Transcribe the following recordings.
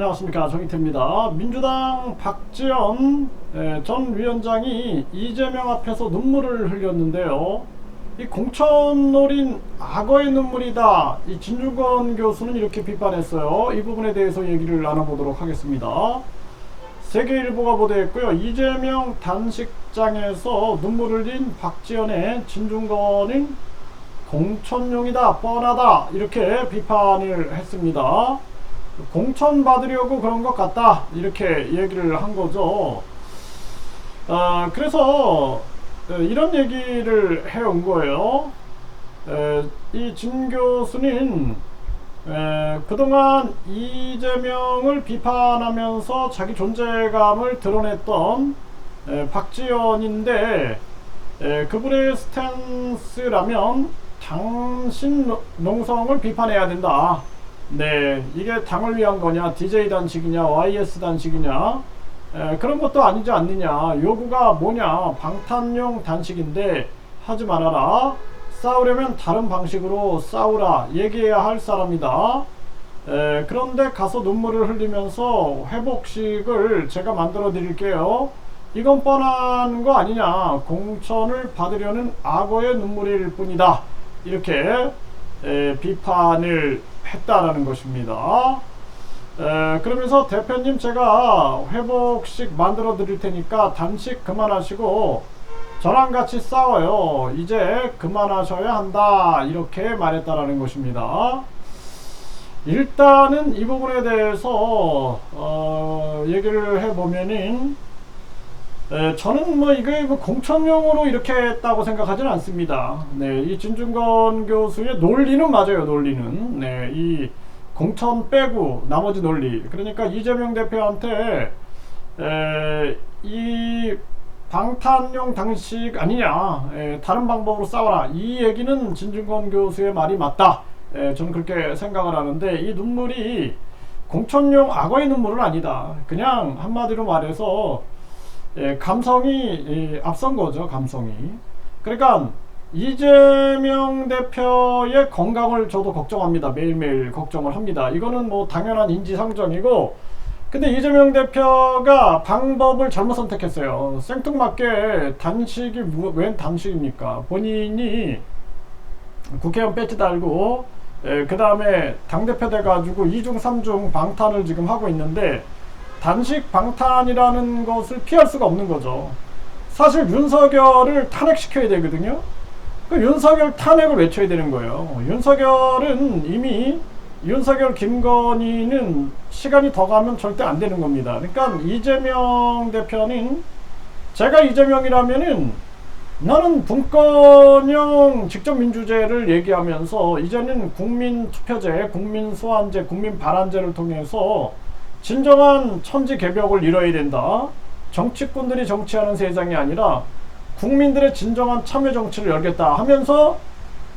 안녕하십니까 정희태입니다. 민주당 박지원 에, 전 위원장이 이재명 앞에서 눈물을 흘렸는데요. 이 공천 노린 악어의 눈물이다. 이 진중권 교수는 이렇게 비판했어요. 이 부분에 대해서 얘기를 나눠보도록 하겠습니다. 세계일보가 보도했고요. 이재명 단식장에서 눈물 흘린 박지원의 진중권은 공천용이다, 뻔하다 이렇게 비판을 했습니다. 공천 받으려고 그런 것 같다 이렇게 얘기를 한 거죠. 아, 그래서 에, 이런 얘기를 해온 거예요. 이 진 교수는 에, 그동안 이재명을 비판하면서 자기 존재감을 드러냈던 에, 박지원인데 에, 그분의 스탠스라면 당신 노- 농성을 비판해야 된다. 네, 이게 당을 위한 거냐, DJ 단식이냐, YS 단식이냐, 에, 그런 것도 아니지 않느냐. 요구가 뭐냐, 방탄용 단식인데 하지 말아라. 싸우려면 다른 방식으로 싸우라. 얘기해야 할 사람이다. 에, 그런데 가서 눈물을 흘리면서 회복식을 제가 만들어 드릴게요. 이건 뻔한 거 아니냐. 공천을 받으려는 악어의 눈물일 뿐이다. 이렇게 에, 비판을 했다라는 것입니다. 에, 그러면서 대표님 제가 회복식 만들어 드릴 테니까 단식 그만하시고 저랑 같이 싸워요. 이제 그만하셔야 한다. 이렇게 말했다라는 것입니다. 일단은 이 부분에 대해서 어, 얘기를 해보면은 에, 저는 뭐 이게 뭐 공천용으로 이렇게 했다고 생각하지는 않습니다. 네, 이 진중권 교수의 논리는 맞아요. 논리는 네, 이 공천 빼고 나머지 논리. 그러니까 이재명 대표한테 에, 이 방탄용 당식 아니냐, 에, 다른 방법으로 싸워라. 이 얘기는 진중권 교수의 말이 맞다. 에, 저는 그렇게 생각을 하는데 이 눈물이 공천용 악어의 눈물은 아니다. 그냥 한마디로 말해서 예, 감성이 예, 앞선 거죠, 감성이. 그러니까 이재명 대표의 건강을 저도 걱정합니다. 매일매일 걱정을 합니다. 이거는 뭐 당연한 인지상정이고, 근데 이재명 대표가 방법을 잘못 선택했어요. 생뚱맞게 단식이 무- 웬 단식입니까? 본인이 국회의원 배지 달고, 그 다음에 당대표 돼가지고 2중, 3중 방탄을 지금 하고 있는데, 단식 방탄이라는 것을 피할 수가 없는 거죠. 사실 윤석열을 탄핵시켜야 되거든요. 그 윤석열 탄핵을 외쳐야 되는 거예요. 윤석열은 이미 윤석열 김건희는 시간이 더 가면 절대 안 되는 겁니다. 그러니까 이재명 대표는 제가 이재명이라면은 나는 분권형 직접민주제를 얘기하면서 이제는 국민투표제, 국민소환제, 국민발안제를 통해서 진정한 천지 개벽을 이뤄야 된다. 정치꾼들이 정치하는 세상이 아니라 국민들의 진정한 참여 정치를 열겠다 하면서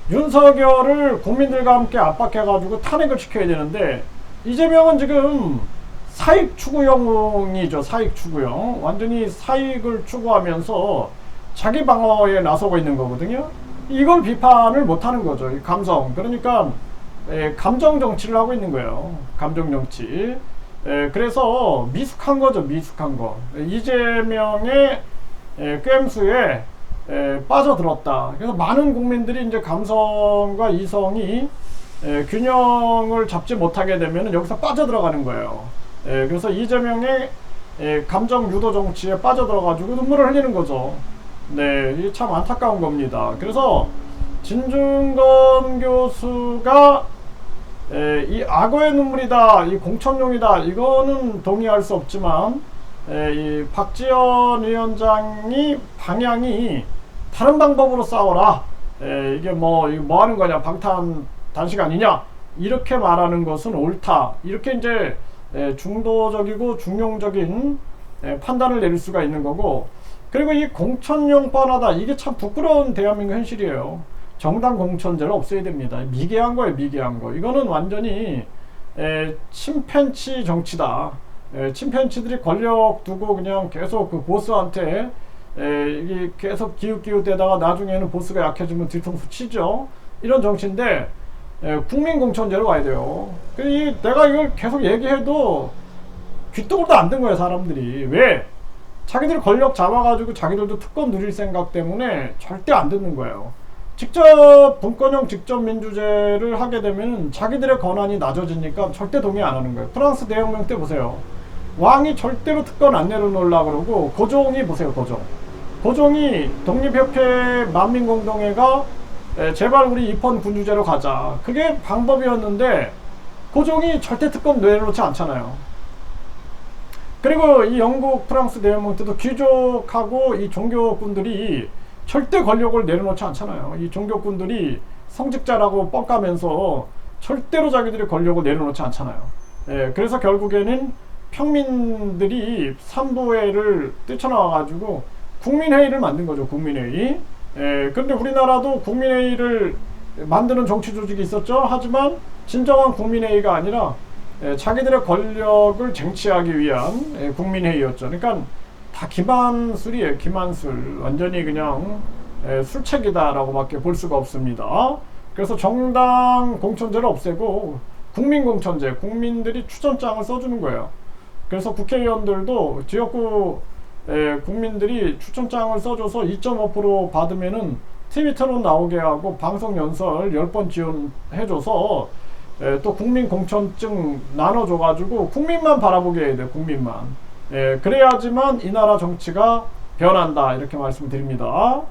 윤석열을 국민들과 함께 압박해가지고 탄핵을 시켜야 되는데 이재명은 지금 사익 추구형이죠. 사익 추구형. 완전히 사익을 추구하면서 자기 방어에 나서고 있는 거거든요. 이걸 비판을 못 하는 거죠. 이 감성. 그러니까 에, 감정 정치를 하고 있는 거예요. 감정 정치. 에, 그래서 미숙한 거죠. 미숙한 거. 에, 이재명의 에, 꿰임수에 에, 빠져들었다. 그래서 많은 국민들이 이제 감성과 이성이 에, 균형을 잡지 못하게 되면 여기서 빠져들어가는 거예요. 에, 그래서 이재명의 에, 감정 유도 정치에 빠져들어가지고 눈물을 흘리는 거죠. 네, 이게 참 안타까운 겁니다. 그래서 진중권 교수가 에, 이 악어의 눈물이다, 이 공천용이다, 이거는 동의할 수 없지만, 에, 이 박지원 위원장이 방향이 다른 방법으로 싸워라. 에, 이게 뭐, 뭐 하는 거냐, 방탄 단식 아니냐, 이렇게 말하는 것은 옳다. 이렇게 이제 에, 중도적이고 중용적인 에, 판단을 내릴 수가 있는 거고, 그리고 이 공천용 뻔하다. 이게 참 부끄러운 대한민국 현실이에요. 정당 공천제를 없애야 됩니다. 미개한 거예요, 미개한 거. 이거는 완전히 에, 침팬치 정치다. 에, 침팬치들이 권력 두고 그냥 계속 그 보스한테 에, 이게 계속 기웃기웃대다가 나중에는 보스가 약해지면 뒤통수 치죠. 이런 정치인데 에, 국민 공천제로 가야 돼요. 그 이, 내가 이걸 계속 얘기해도 귀뚱도 안든 거예요 사람들이 왜 자기들이 권력 잡아가지고 자기들도 특권 누릴 생각 때문에 절대 안 듣는 거예요. 직접 분권형 직접 민주제를 하게 되면 자기들의 권한이 낮아지니까 절대 동의 안 하는 거예요. 프랑스 대혁명 때 보세요. 왕이 절대로 특권 안 내려놓으려 그러고 고종이 보세요 고종. 고종이 독립협회 만민공동회가 에, 제발 우리 입헌 군주제로 가자. 그게 방법이었는데 고종이 절대 특권 내려놓지 않잖아요. 그리고 이 영국, 프랑스 대혁명 때도 귀족하고 이 종교꾼들이 절대 권력을 내려놓지 않잖아요. 이 종교꾼들이 성직자라고 뻑가면서 절대로 자기들의 권력을 내려놓지 않잖아요. 예, 그래서 결국에는 평민들이 삼부회를 뛰쳐나와가지고 국민회의를 만든 거죠. 국민회의. 예, 근데 우리나라도 국민회의를 만드는 정치 조직이 있었죠. 하지만 진정한 국민회의가 아니라 예, 자기들의 권력을 쟁취하기 위한 예, 국민회의였죠. 그러니까 다 기만술이에요. 기만술. 완전히 그냥 예, 술책이다라고밖에 볼 수가 없습니다. 그래서 정당 공천제를 없애고 국민 공천제, 국민들이 추천장을 써주는 거예요. 그래서 국회의원들도 지역구 에, 국민들이 추천장을 써줘서 2.5% 받으면은 토론 나오게 하고 방송 연설 10번 지원해줘서 에, 또 국민 공천증 나눠줘가지고 국민만 바라보게 해야 돼 국민만 에, 그래야지만 이 나라 정치가 변한다 이렇게 말씀드립니다.